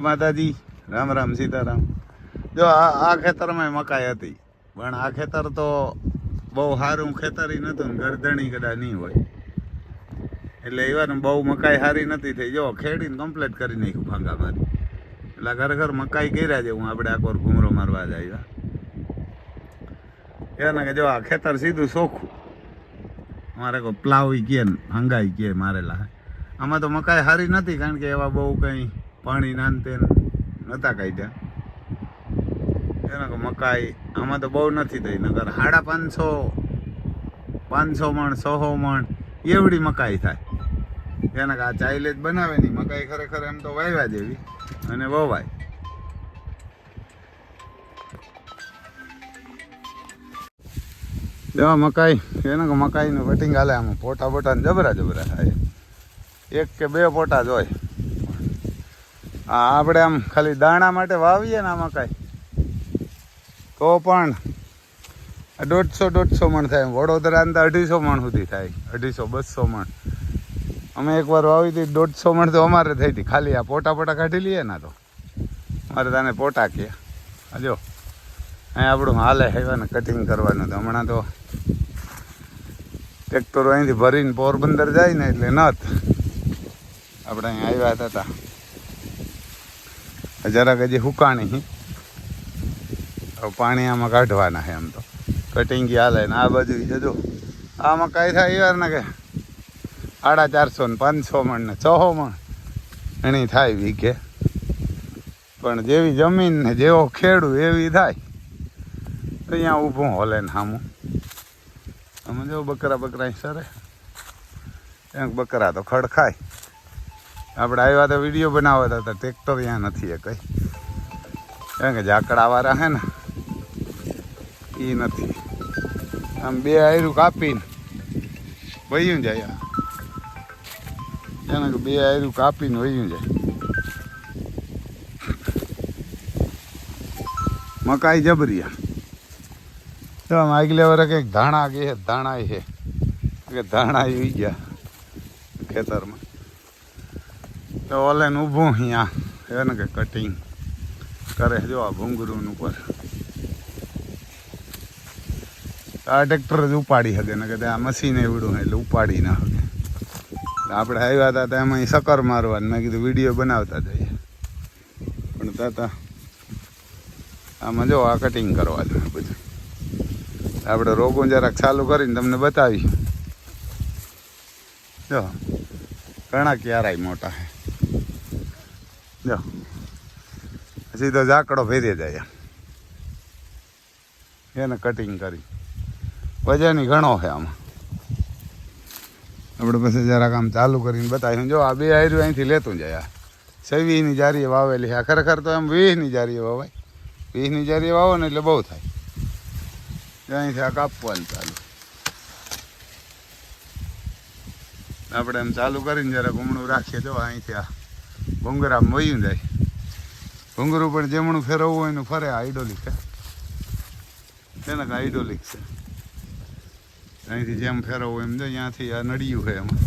માતાજી, રામ રામ, સીતારામ. જો, આ ખેતરમાં મકાઈ હતી. પણ આ ખેતર તો બહુ સારું ખેતરી નતું ને ગરદણી કદાચ નહીં હોય. એટલે એવાનું બહુ મકાઈ સારી નથી થઈ. જો, ખેડીને કમ્પ્લીટ કરી નાખ્યું ભાંગા મારી. એટલે ઘર ઘર મકાઈ કર્યા છે. હું આપણે આકોર ઘૂમરો મારવા જ આવ્યા. એને કે જો, આ ખેતર સીધું સોખું. મારે કોઈ પ્લાવી કે હંગાઈ કે મારેલા. આમાં તો મકાઈ સારી નથી કારણ કે એવા બહુ કંઈ પાણી નાનતે નહોતા કાઢ્યા. એના મકાઈ, આમાં તો બહુ નથી થઈ. નગર સાડા પાંચસો પાંચસો મણ સો મણ, એવડી મકાઈ થાય. એના આ ચાઇલેજ બનાવે નહીં. મકાઈ ખરેખર એમ તો વાવ્યા જેવી અને વવાય. જેવા મકાઈ, એના મકાઈનું કટિંગ હાલે આમાં પોટા બોટા જબરા જબરા થાય. એક કે બે પોટા જ હોય. આપણે આમ ખાલી દાણા માટે વાવીએ ને આ મકાઈ તો પણ દોઢસો દોઢસો મણ થાય વડોદરા તો અઢીસો મણ સુધી થાય. અઢીસો બસો મણ. અમે એકવાર વાવી હતી, દોઢસો મણ તો અમારે થઈ હતી. ખાલી આ પોટા પોટા કાઢી લઈએ ને તો. મારે તને પોટા કહે જો. અહીં આપણું હાલે હેવાને કટિંગ કરવાનું તો. હમણાં તો ટ્રેક્ટરો અહીંથી ભરીને પોરબંદર જાય ને એટલે નથ. આપણે અહીં આવ્યા હતા જરાક હજી હુકાણી પાણી આમાં કાઢવાના છે એમ તો. કટિંગ હાલે ને આ બાજુ જજો. આમાં કાંઈ થાય યાર ને કે સાડા ચારસો ને પાંચસો મણ ને છસો મણ એની થાય વીઘે. પણ જેવી જમીન ને જેવો ખેડૂ એવી થાય. તો અહીંયા ઊભું હોલે ને સામું અમે જો બકરા બકરા સરે. ક્યાંક બકરા તો ખડ ખાય આપણે આવ્યા તો વીડિયો બનાવતા હતા ટ્રેક્ટર ત્યાં નથી એ કઈ. કારણ કે ઝાકડાવાળા હે ને એ નથી. આમ બે આયરું કાપીને વયું જાય. એને કે બે આયરું કાપીને વયું જાય. મકાઈ જબરિયા. તો આમ આગલે વરે કંઈક ધાણા કે ધાણા છે કે ધાણા આવી ગયા ખેતરમાં. તો ઓલેન ઊભું અહીંયા. ને કે કટિંગ કરે જો આ ભૂંગરું ઉપર. આ ટ્રેક્ટર જ ઉપાડી શકે ને કે આ મશીન એવડું એટલે ઉપાડી ના શકે આપણે આવ્યા હતા તો એમાં સકર મારવા મેં કીધું વીડિયો બનાવતા જઈએ. પણ તાતા આમાં જો આ કટિંગ કરવાનું બધું. આપણે રોગો જરાક ચાલુ કરીને તમને બતાવી જો, ઘણા ક્યારાય મોટા છે. જો સીધો ઝાકડો ફેરી જાય એને કટિંગ કરી. વજન ઘણો છે આમાં. આપણે પછી જરાક આમ ચાલુ કરીને બતાવ્યું જો આ બે આયરું અહીંથી લેતું જાય આ. છવ્વીસની જારીએ વાવેલી છે. ખરેખર તો એમ વીસની જારીએ વાવાય. વીસની જારીએ વાવો ને એટલે બહુ થાય. અહીંથી આ કાપવાનું ચાલુ. આપણે એમ ચાલુ કરીને જરાક ઉમણું રાખીએ. જો અહીંથી આ ભૂંગરા મોયું જાય. ભૂંગરું પણ જેમણું ફેરવવું હોય એનું ફરે હાઇડોલિક તેને કે હાઇડોલિક છે. અહીંથી જેમ ફેરવવું એમ જો, ત્યાંથી આ નડિયું હોય એમાં.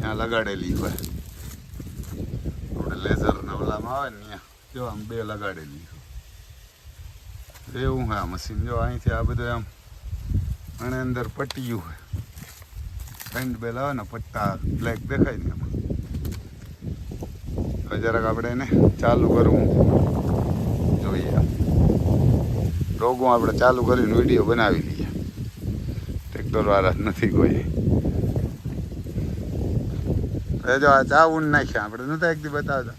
ત્યાં લગાડેલી હોય. આપણે લેઝરના ઓલામાં આવે ને ત્યાં. જો આમ બે લગાડેલી હોય એવું હોય આ મશીન જો અહીંથી આ બધું આમ અને અંદર પટ્ટીયું હોય. પેન્ટ બેલ આવે ને પટ્ટા બ્લેક દેખાય ને એમાં. હવે જરાક આપણે એને ચાલુ કરવું જોઈએ. રોગો આપણે ચાલુ કરીને વીડિયો બનાવી લઈએ ટ્રેક્ટર વાળા જ નથી કોઈ. એ જો આ ચાવું નાખ્યા, આપણે નતા એક દી બતાવતા.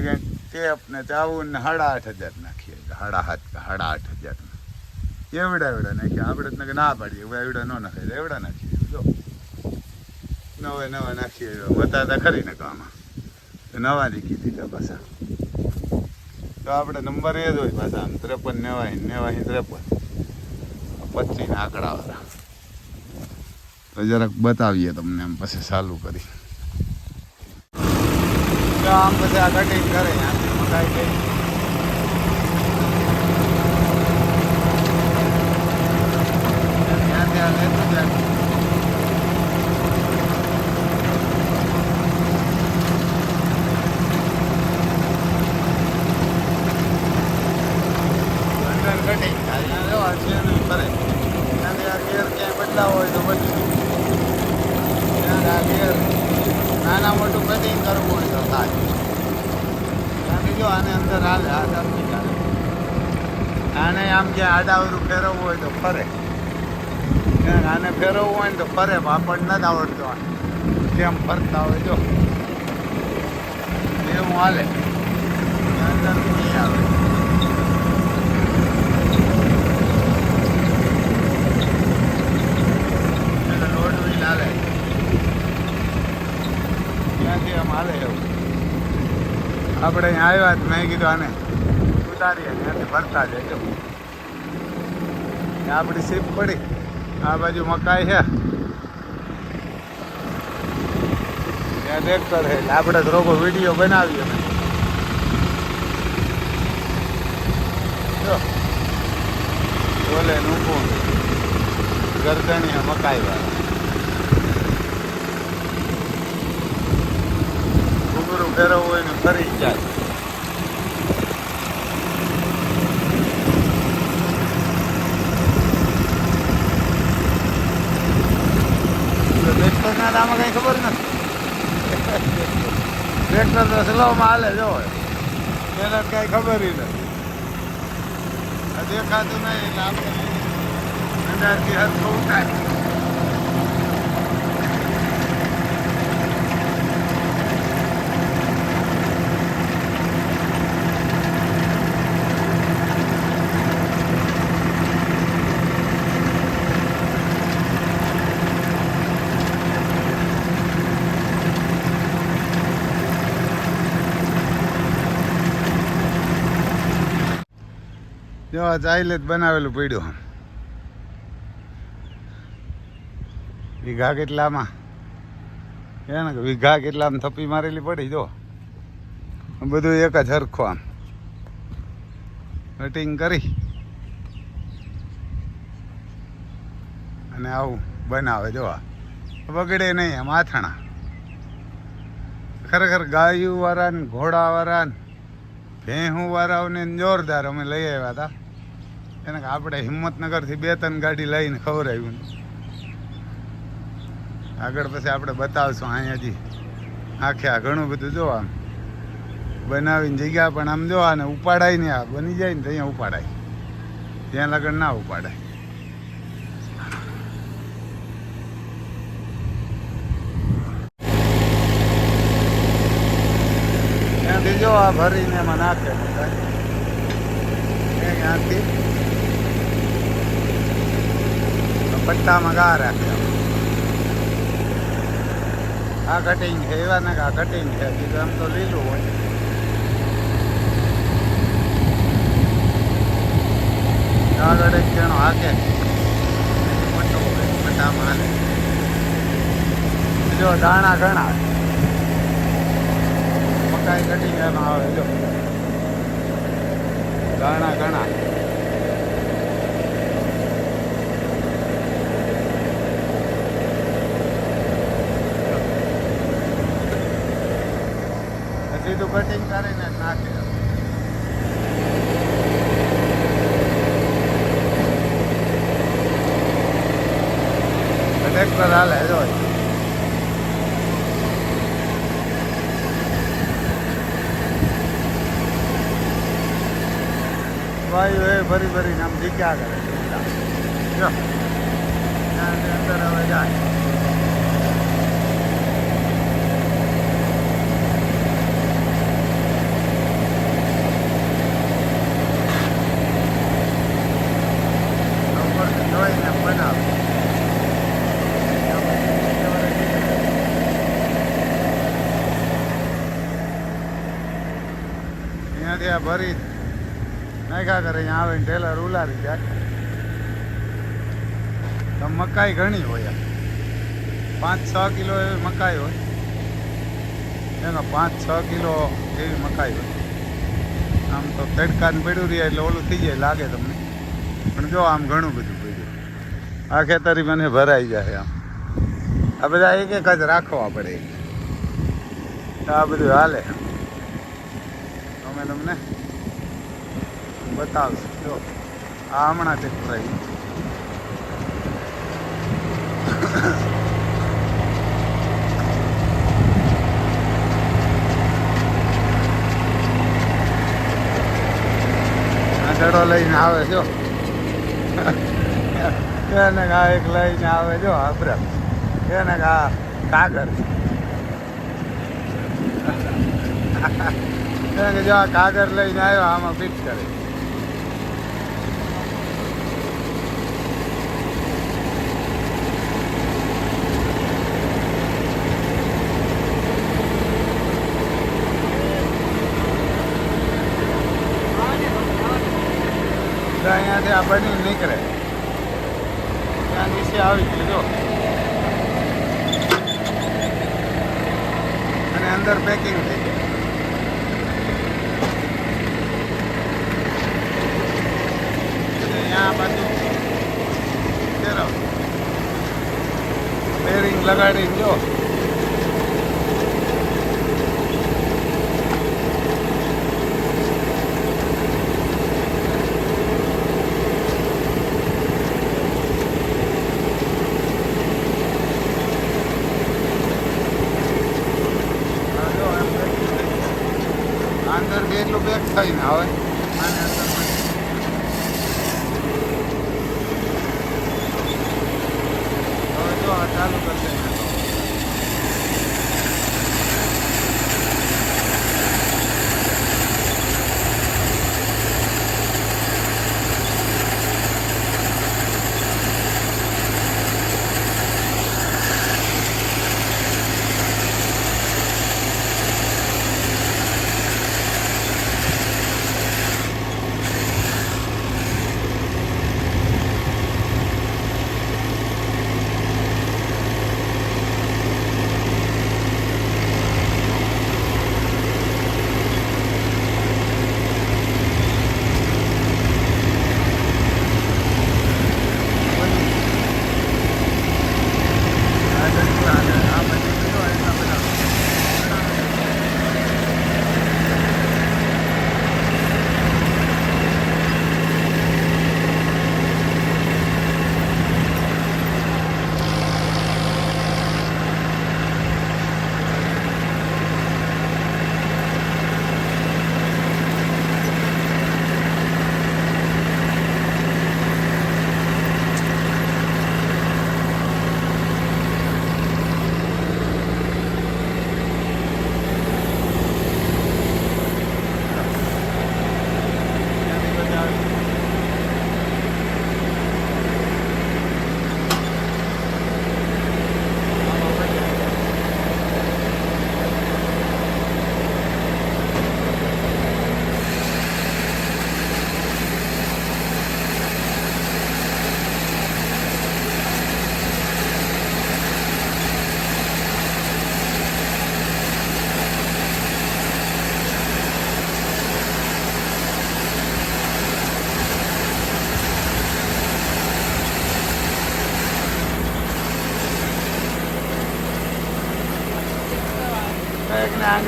કે ટેપ ને ચાવું ને સાડા આઠ હજાર નાખીએ. સાડા હાથ સાડા આઠ હજાર. એવડા એવડા નાખ્યા. આપણે ના પાડીએ એવડા ન નાખે એવડા નાખીએ. જો. નવે નવા નાખીએ, બતાવતા ખરી ને કામાં તો નવા લીખી દીધા પાછા. તો આપણે નંબર એ જ હોય પાછા આમ ત્રેપન નેવાય નેવાય ત્રેપન. પચીસ આંકડાવાળા. તો જરાક બતાવીએ તમને એમ પછી ચાલુ કરી. તો આમ પછી આ કટિંગ કરે, આમ મકાઈ ગઈ ત્યાંથી આ લેતું જાય આ છે નહીં ફરે ત્યાંથી આ ગેર ક્યાંય બદલાવો હોય તો બદલી ત્યાં આ ગેર નાના મોટું કટિંગ કરવું હોય તો થાય ત્યાંથી જો આને અંદર હાલે આ તરફથી ચાલે આને આમ જ્યાં આડાવરું ફેરવવું હોય તો ફરે. આને ફેરવવું હોય ને તો ફરે, પણ આપણને નથી આવડતો. કેમ ફરતા હોય જો એવું હાલે. નહીં આવે. આપણે અહીંયા આવ્યા જ, મેં કીધું આને ઉતારીએ, ત્યાંથી ફરતા જજો આપણી સીપ પડી. આ બાજુ મકાઈ છે. ત્યાં ટ્રેક્ટર છે. એટલે આપણે તો વીડિયો બનાવીએ જો. બોલે ઊભું ગરદણી મકાઈ વાળા. ઘૂઘરું ફેરવવું હોય ને ફરી જાય. તો આમાં કઈ ખબર નથી. ટ્રેક્ટર તો સ્લોમાં હાલે જો એને કઈ ખબર નથી. દેખાતું નહીં, એટલે આપણે અંદાજથી હરખું ઉઠાય જો આ ચાઇલે જ બનાવેલું પડ્યું વીઘા કેટલામાં? એને કે વીઘા કેટલામાં થપ્પી મારેલી પડી, જો. બધું એક જ હરખું આમ. કટિંગ કરી. અને આવું બનાવે, જો બગડે નહીં આમ આથણા ખરેખર ગાયું વાળા ને ઘોડા વાળા ભેહું વાળાઓને જોરદાર અમે લઈ આવ્યા હતા. એને આપણે હિંમતનગરથી બે ત્રણ ગાડી લઈને ખવડાવ્યું. આગળ પછી આપણે બતાવશું અહીંયાથી આખે આ ઘણું બધું જો આમ. બનાવીને જગ્યા પણ આમ જોવા ને ઉપાડાય ને આ બની જાય ને તો અહીંયા ઉપાડાય. ત્યાં લગન ના ઉપાડાય ત્યાંથી જો આ ભરીને એમાં નાખે ત્યાંથી પટ્ટામાં ગા રાખે. આ કટિંગ છે એવા ને આ કટિંગ છે બીજું આમ તો લીલું હોય. આગળ એક જણો હાકે હોય, પટ્ટામાં હાલે જો દાણા ઘણા મકાઈ કટિંગ એમાં આવે જો. ઘણા ઘણા સીધું કટિંગ કરીને નાખે ટ્રેક્ટર હાલે જો વાયુ એ ભરી ભરીને આમ જીક્યા કરે જો. અંદર હવે જાય. ભરી નાખ્યા કરે અહીંયા આવે ટેલર ઉલારી જાય. તો મકાઈ ઘણી હોય. પાંચ છ કિલો એવી મકાઈ હોય. એનો પાંચ છ કિલો એવી મકાઈ હોય. આમ તો તડકાને પડ્યું રહ્યા એટલે ઓલું થઈ જાય, લાગે તમને. પણ જો આમ ઘણું બધું પડ્યું. આ ખેતરી મને ભરાઈ જાય આમ. આ બધા એક એક જ રાખવા પડે. આ બધું હાલે. અમે તમને બતાવશું. જો, આ હમણાં ટ્રેક્ટર આવી ડડો લઈને આવે, જો. એને આ એક લઈને આવે, જો આપણે એને આ કાગળ. એને જો આ કાગર લઈને આવ્યો, આમાં ફિટ કરે તો અહીંયાથી આ બની નીકળે. ત્યાં નીચે આવી ગયું, જો. અને અંદર પેકિંગ થઈ ગયું. અહીંયા બાજુ બેરિંગ લગાડીને જો હા, જો એમ packing થઈ ગયું. આ અંદર બે એટલું પેક થઈને આવે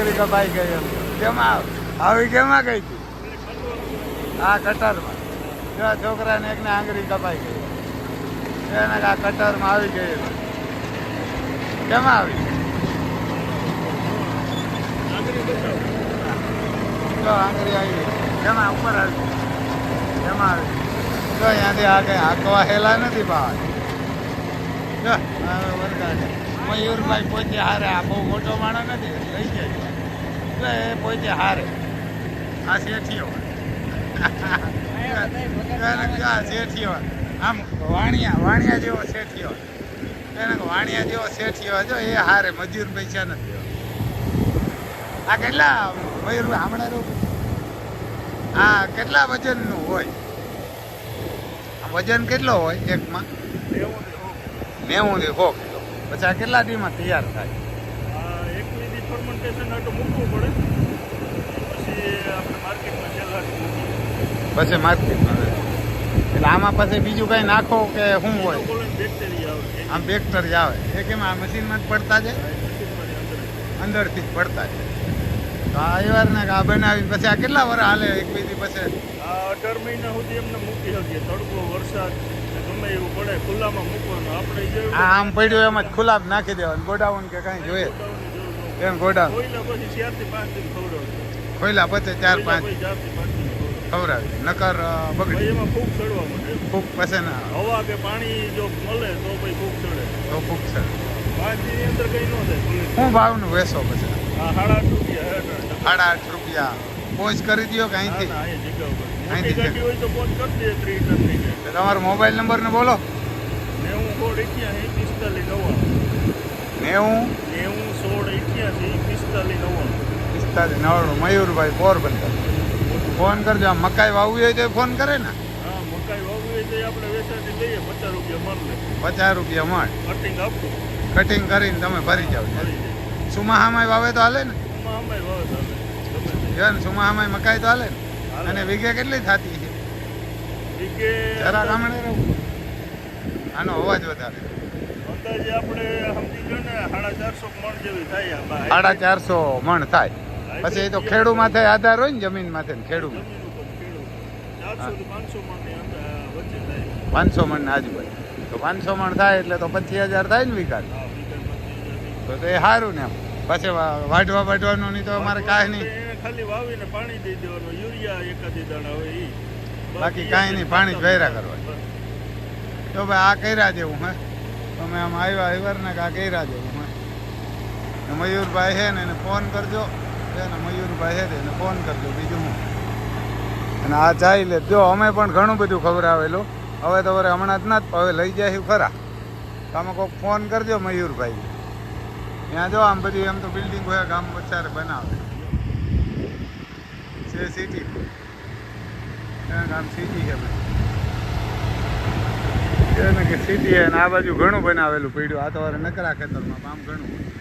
ને કપાઈ ગઈ એમ કેમાં આવી? કેમાં ગઈ હતી આ કટરમાં જો છોકરાને એક ને આંગળી કપાઈ ગઈ. એને આ કટરમાં આવી ગઈ. કેમાં આવી? જો આંગળી આવી કેમાં? ઉપર આવી કેમાં આવી જો અહીંયાથી આ કઈ હાંકવા હેલા નથી ભાવ જો મયુરભાઈ પોતે હારે આ બહુ મોટો માણસ નથી, લઈ જાય. એટલે પોતે હારે. આ શેઠીઓ. શેઠીઓ. આમ વાણિયા વાણિયા જેવો શેઠીઓ. એને વાણિયા જેવો શેઠીઓ જો એ હારે મજૂર પૈસા નથી આ કેટલા મયુર હમણાં આ કેટલા વજનનું હોય? વજન કેટલો હોય એકમાં? નેવું થી સો કિલો. પછી આ કેટલા દીમાં તૈયાર થાય? એકવીધી ફર્મેન્ટેશન મૂકવું પડે. પછી આપણે માર્કેટમાં છેલ્લા પછી માર્કેટમાં એટલે આમાં પછી બીજું કઈ નાખો કે શું હોય? આમ બેક્ટેરિયા આવે. એ કેમ આ મશીનમાં જ પડતા છે અંદરથી જ પડતા છે તો આ વાર ને આ બનાવી પછી આ કેટલા વર હાલે એક બીજી પછી? અઢાર મહિના સુધી એમને મૂકી શકીએ. તડકો વરસાદ ગમે એવું પડે ખુલ્લામાં મૂકવાનું. આપણે આ આમ પડ્યું એમ જ ખુલ્લા નાખી દેવાનું. ગોડાઉન કે કાંઈ જોઈએ. એમ ગોડાઉન ચારથી પાંચ ચાર પાંચ. ખવડાવી. નકર બગડી. એમાં ફૂગ ચડવા માટે ફૂક પછી ના હવા કે પાણી જો મળે તો પછી ફૂગ ચડે. તો ફૂક છે પાંચ દિનની અંદર કંઈ ન થાય. શું ભાવનું વેસો પછી. આ સાડા આઠ રૂપિયા સાડા આઠ રૂપિયા. પોચ કરી દો કે અહીંથી. અહીંથી હોય તો પોચ કરી દે ત્રીસ ટનની તમારો મોબાઈલ નંબર ને બોલો. નેવું કોડ અઠ્યાસી પિસ્તાલીસ નવ્વાણું. નેવું નેવું પિસ્તાલીસ નવ્વાણું. મયુરભાઈ પોરબંદર ફોન કરજો. આમ મકાઈ વાવવી હોય તો ફોન કરે ને. પચાસ રૂપિયા મણ કટિંગ કરીને તમે ભરી જાવ સુમાહામાં વાવે તો હાલે ને. જો ને સુમાહામાં મકાઈ તો હાલે ને. અને વીઘે કેટલી થતી છે? જરા ગામડે રહું. આનો અવાજ વધારે. આપણે સાડા ચારસો મણ થાય. પછી એ તો ખેડૂ માથે આધાર હોય ને જમીન માથે ને ખેડૂ. પાંચસો મણ આજુબાજુ. તો પાંચસો મણ થાય એટલે તો પચીસ હજાર થાય ને વિકાસ. તો તો એ સારું ને એમ. પછી વાઢવા વાઢવાનું નહીં તો અમારે કાંઈ નહીં. ખાલી વાવીને પાણી દઈ દેવાનું. યુરિયા એકાદી દાણા હોય એ બાકી કાંઈ નહીં, પાણી જ વૈરા કરવા તો ભાઈ આ કર્યા જેવું હે? તમે આમ આવ્યા આવ્યા ને કે આ કર્યા જેવું. મયુરભાઈ છે ને એને ફોન કરજો. એને મયુરભાઈ છે એને ફોન કરજો બીજું હું. અને આ ચાઈ લે. જો, અમે પણ ઘણું બધું ખવડાવેલું. હવે તો વરે હમણાં જ ના જ હવે લઈ જાય ખરા. તમે કોઈક ફોન કરજો મયુરભાઈ. ત્યાં જો આમ બધી એમ તો બિલ્ડિંગ હોય, ગામ વચ્ચારે બનાવે. છે સિટી ગામ સિટી છે બધી. કે સિટી અને આ બાજુ ઘણું બનાવેલું પડ્યું. આ તો વારે નકરા ખેતરમાં, આમ ઘણું.